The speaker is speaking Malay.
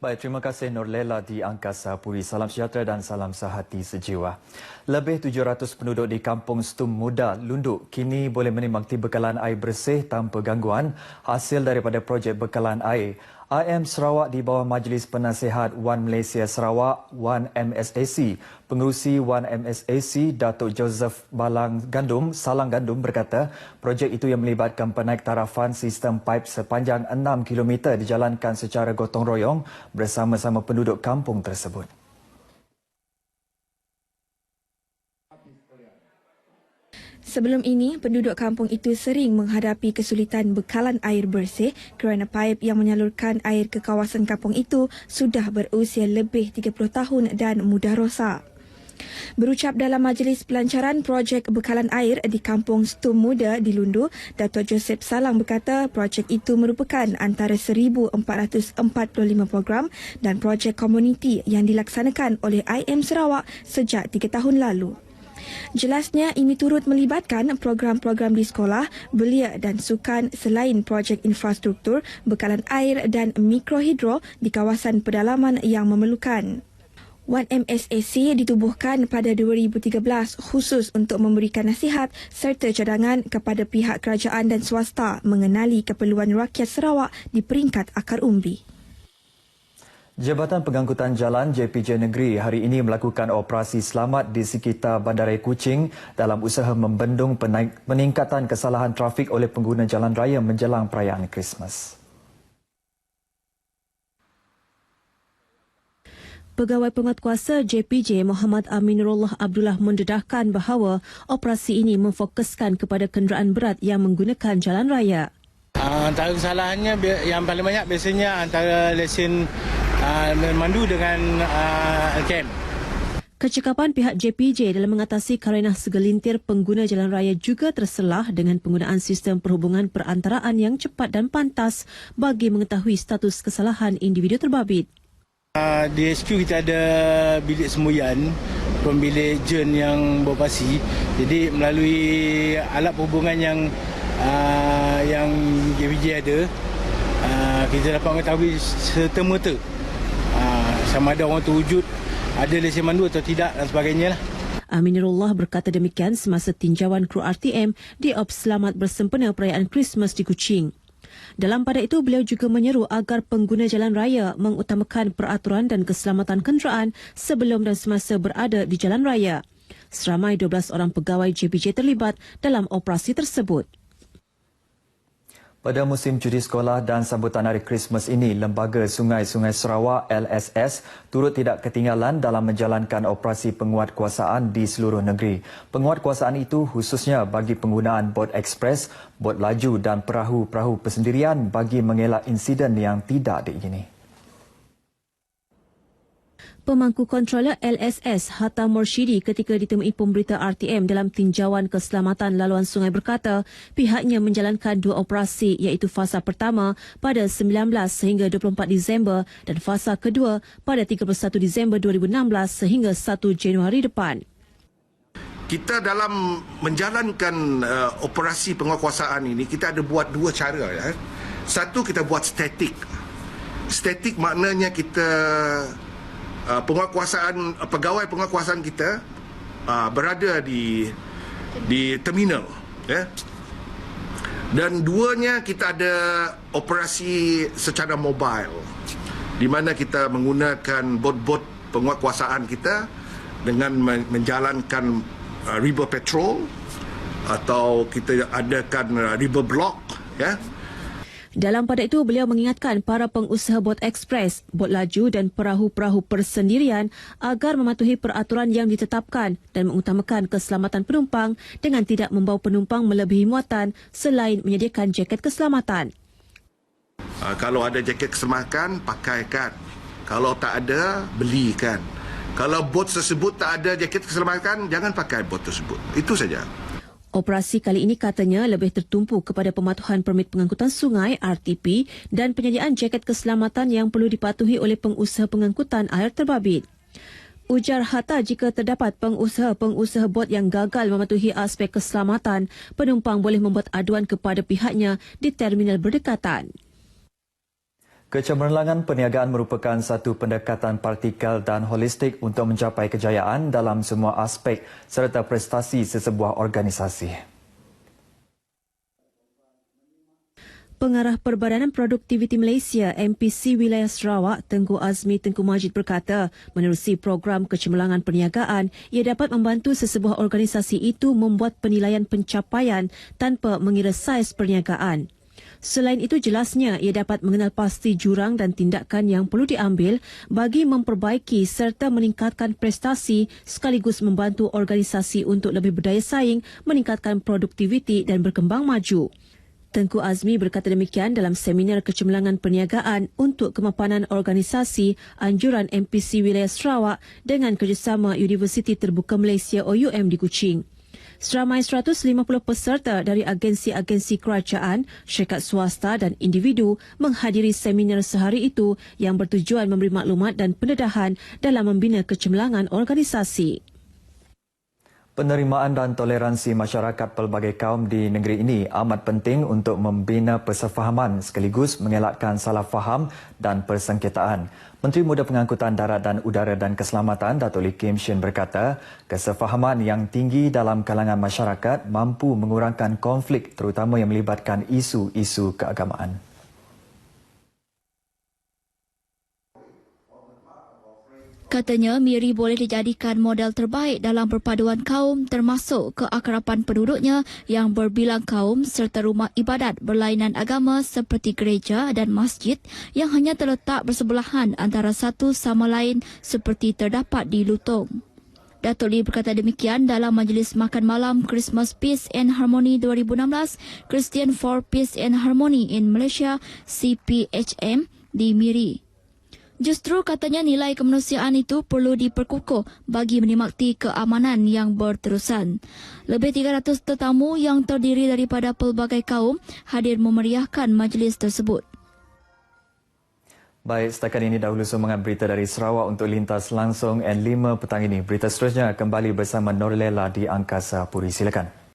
Baik, terima kasih Norlela di Angkasa Puri. Salam sejahtera dan salam sehati sejiwa. Lebih 700 penduduk di Kampung Stum Muda, Lunduk, kini boleh menikmati bekalan air bersih tanpa gangguan hasil daripada projek bekalan air. IM Sarawak di bawah Majlis Penasihat Wan Malaysia Sarawak, Wan MSAC. Pengurusi Wan MSAC, Datuk Joseph Balang Gandum, Salang Gandum berkata, projek itu yang melibatkan penaik tarafan sistem pipe sepanjang 6 km dijalankan secara gotong royong bersama-sama penduduk kampung tersebut. Sebelum ini, penduduk kampung itu sering menghadapi kesulitan bekalan air bersih kerana paip yang menyalurkan air ke kawasan kampung itu sudah berusia lebih 30 tahun dan mudah rosak. Berucap dalam majlis pelancaran projek bekalan air di Kampung Stum Muda di Lundu, Datuk Joseph Salang berkata projek itu merupakan antara 1445 program dan projek komuniti yang dilaksanakan oleh IM Sarawak sejak tiga tahun lalu. Jelasnya ini turut melibatkan program-program di sekolah, belia dan sukan selain projek infrastruktur, bekalan air dan mikrohidro di kawasan pedalaman yang memerlukan. Wan MSAC ditubuhkan pada 2013 khusus untuk memberikan nasihat serta cadangan kepada pihak kerajaan dan swasta mengenali keperluan rakyat Sarawak di peringkat akar umbi. Jabatan Pengangkutan Jalan JPJ Negeri hari ini melakukan operasi selamat di sekitar Bandaraya Kuching dalam usaha membendung peningkatan kesalahan trafik oleh pengguna jalan raya menjelang perayaan Krismas. Pegawai Penguatkuasa JPJ Muhammad Aminurullah Abdullah mendedahkan bahawa operasi ini memfokuskan kepada kenderaan berat yang menggunakan jalan raya. Uh, antara kesalahannya yang paling banyak biasanya antara lesen uh, dengan uh, LKM. Kecekapan pihak JPJ dalam mengatasi kerana segelintir pengguna jalan raya juga terselah dengan penggunaan sistem perhubungan perantaraan yang cepat dan pantas bagi mengetahui status kesalahan individu terbabit. Uh, di HQ kita ada bilik semboyan pembilik jen yang beroperasi jadi melalui alat perhubungan yang uh, yang JPJ ada uh, kita dapat mengetahui serta-merta sama ada orang tu wujud ada lesen mandu atau tidak dan sebagainya lah. Aminullah berkata demikian semasa tinjauan kru RTM di Op Selamat bersempena perayaan Christmas di Kuching. Dalam pada itu, beliau juga menyeru agar pengguna jalan raya mengutamakan peraturan dan keselamatan kenderaan sebelum dan semasa berada di jalan raya. Seramai 12 orang pegawai JPJ terlibat dalam operasi tersebut. Pada musim cuti sekolah dan sambutan hari Krismas ini, Lembaga Sungai-Sungai Sarawak LSS turut tidak ketinggalan dalam menjalankan operasi penguatkuasaan di seluruh negeri. Penguatkuasaan itu khususnya bagi penggunaan bot ekspres, bot laju dan perahu-perahu persendirian bagi mengelak insiden yang tidak diingini. Pemangku Kontroler LSS Hatta Morshidi ketika ditemui pemberita RTM dalam tinjauan keselamatan laluan sungai berkata pihaknya menjalankan dua operasi iaitu fasa pertama pada 19 sehingga 24 Disember dan fasa kedua pada 31 Disember 2016 sehingga 1 Januari depan. Kita dalam menjalankan uh, operasi penguasaan ini kita ada buat dua cara ya. Satu kita buat statik. Statik maknanya kita uh, penguasaan uh, pegawai penguasaan kita uh, berada di di terminal ya. Dan duanya kita ada operasi secara mobile di mana kita menggunakan bot-bot penguasaan kita dengan menjalankan uh, river patrol atau kita adakan uh, river block ya dalam pada itu, beliau mengingatkan para pengusaha bot ekspres, bot laju dan perahu-perahu persendirian agar mematuhi peraturan yang ditetapkan dan mengutamakan keselamatan penumpang dengan tidak membawa penumpang melebihi muatan selain menyediakan jaket keselamatan. Uh, kalau ada jaket keselamatan, pakaikan. Kalau tak ada, belikan. Kalau bot tersebut tak ada jaket keselamatan, jangan pakai bot tersebut. Itu saja. Operasi kali ini katanya lebih tertumpu kepada pematuhan permit pengangkutan sungai RTP dan penyediaan jaket keselamatan yang perlu dipatuhi oleh pengusaha pengangkutan air terbabit. Ujar Hatta jika terdapat pengusaha-pengusaha bot yang gagal mematuhi aspek keselamatan, penumpang boleh membuat aduan kepada pihaknya di terminal berdekatan. Kecemerlangan perniagaan merupakan satu pendekatan partikal dan holistik untuk mencapai kejayaan dalam semua aspek serta prestasi sesebuah organisasi. Pengarah Perbadanan Produktiviti Malaysia MPC Wilayah Sarawak Tengku Azmi Tengku Majid berkata, menerusi program kecemerlangan perniagaan, ia dapat membantu sesebuah organisasi itu membuat penilaian pencapaian tanpa mengira saiz perniagaan. Selain itu jelasnya ia dapat mengenal pasti jurang dan tindakan yang perlu diambil bagi memperbaiki serta meningkatkan prestasi sekaligus membantu organisasi untuk lebih berdaya saing, meningkatkan produktiviti dan berkembang maju. Tengku Azmi berkata demikian dalam seminar kecemerlangan perniagaan untuk kemapanan organisasi anjuran MPC Wilayah Sarawak dengan kerjasama Universiti Terbuka Malaysia OUM di Kuching. Seramai 150 peserta dari agensi-agensi kerajaan, syarikat swasta dan individu menghadiri seminar sehari itu yang bertujuan memberi maklumat dan pendedahan dalam membina kecemerlangan organisasi. Penerimaan dan toleransi masyarakat pelbagai kaum di negeri ini amat penting untuk membina persefahaman sekaligus mengelakkan salah faham dan persengketaan. Menteri Muda Pengangkutan Darat dan Udara dan Keselamatan Datuk Lee Kim Shin berkata, kesefahaman yang tinggi dalam kalangan masyarakat mampu mengurangkan konflik terutama yang melibatkan isu-isu keagamaan. Katanya Miri boleh dijadikan model terbaik dalam perpaduan kaum termasuk keakrapan penduduknya yang berbilang kaum serta rumah ibadat berlainan agama seperti gereja dan masjid yang hanya terletak bersebelahan antara satu sama lain seperti terdapat di Lutong. Datuk Lee berkata demikian dalam majlis makan malam Christmas Peace and Harmony 2016 Christian for Peace and Harmony in Malaysia CPHM di Miri. Justru katanya nilai kemanusiaan itu perlu diperkukuh bagi menikmati keamanan yang berterusan. Lebih 300 tetamu yang terdiri daripada pelbagai kaum hadir memeriahkan majlis tersebut. Baik, setakat ini dahulu semangat berita dari Sarawak untuk lintas langsung N5 petang ini. Berita seterusnya kembali bersama Norlela di Angkasa Puri. Silakan.